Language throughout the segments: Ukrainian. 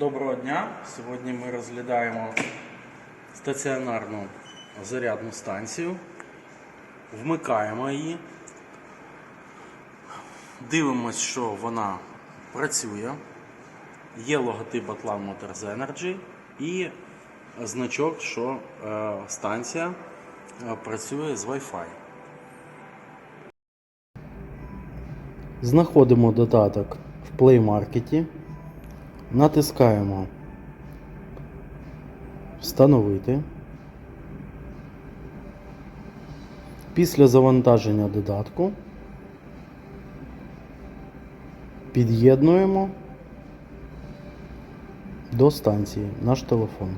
Доброго дня! Сьогодні ми розглядаємо стаціонарну зарядну станцію. Вмикаємо її. Дивимось, що вона працює. Є логотип Atlan Motors Energy і значок, що е, станція е, працює з Wi-Fi. Знаходимо додаток в Play Market. Натискаємо Встановити. Після завантаження додатку під'єднуємо до станції наш телефон.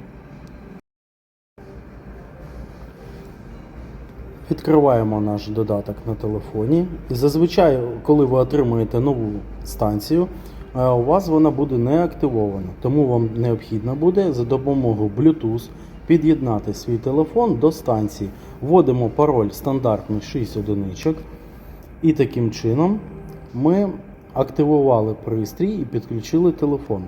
Відкриваємо наш додаток на телефоні. І зазвичай, коли ви отримуєте нову станцію, у вас вона буде не активована. Тому вам необхідно буде за допомогою Bluetooth під'єднати свій телефон до станції. Вводимо пароль стандартний 6 одиничок. І таким чином ми активували пристрій і підключили телефон.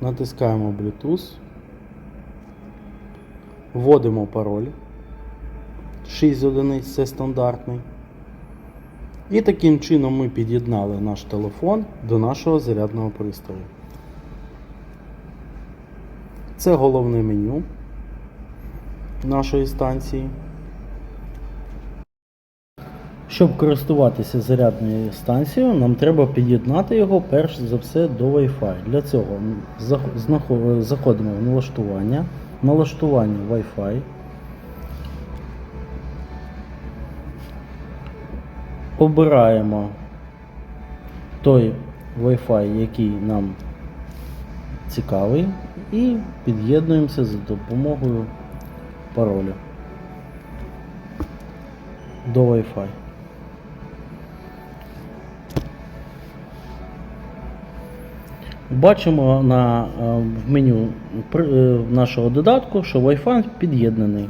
Натискаємо Bluetooth. Вводимо пароль. 6 одиниць це стандартний. І таким чином ми під'єднали наш телефон до нашого зарядного пристрою. Це головне меню нашої станції. Щоб користуватися зарядною станцією, нам треба під'єднати його перш за все до Wi-Fi. Для цього заходимо в налаштування, налаштування Wi-Fi. Обираємо той Wi-Fi, який нам цікавий, і під'єднуємося за допомогою паролю до Wi-Fi. Бачимо на, е, в меню е, нашого додатку, що Wi-Fi під'єднаний.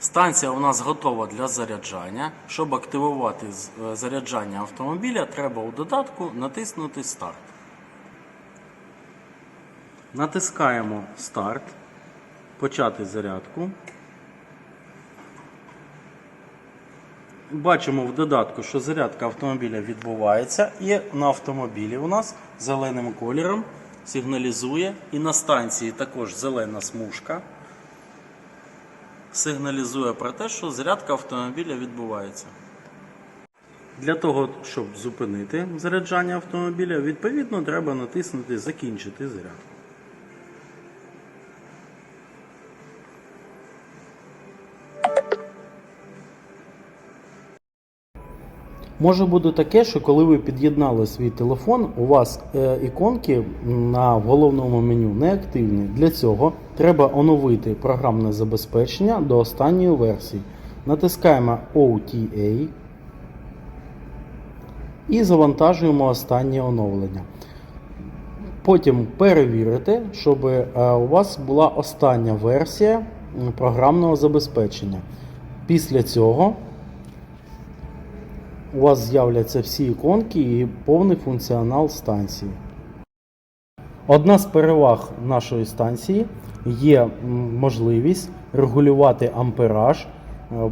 Станція у нас готова для заряджання. Щоб активувати е, заряджання автомобіля, треба у додатку натиснути старт. Натискаємо старт, почати зарядку. Бачимо в додатку, що зарядка автомобіля відбувається, і на автомобілі у нас зеленим кольором сигналізує, і на станції також зелена смужка сигналізує про те, що зарядка автомобіля відбувається. Для того, щоб зупинити заряджання автомобіля, відповідно треба натиснути Закінчити зарядку. Може бути таке, що коли ви під'єднали свій телефон, у вас е, іконки на головному меню не активні. Для цього треба оновити програмне забезпечення до останньої версії. Натискаємо OTA і завантажуємо останнє оновлення. Потім перевірити, щоб е, у вас була остання версія програмного забезпечення. Після цього у вас з'являться всі іконки і повний функціонал станції. Одна з переваг нашої станції є можливість регулювати ампераж, е,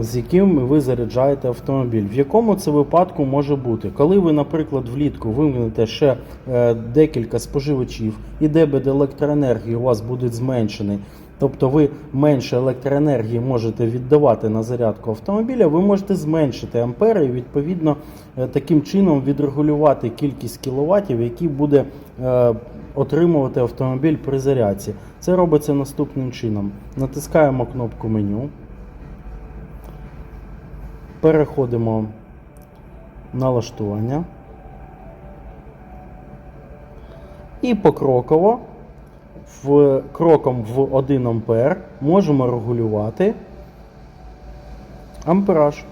з яким ви заряджаєте автомобіль. В якому це випадку може бути? Коли ви, наприклад, влітку вимкнете ще е, декілька споживачів і дебет електроенергії у вас буде зменшений, тобто ви менше електроенергії можете віддавати на зарядку автомобіля, ви можете зменшити ампери і відповідно е, таким чином відрегулювати кількість кіловатів, які буде е, отримувати автомобіль при зарядці. Це робиться наступним чином. Натискаємо кнопку меню. Переходимо в налаштування. І покроково в, кроком в 1 ампер можемо регулювати ампераж.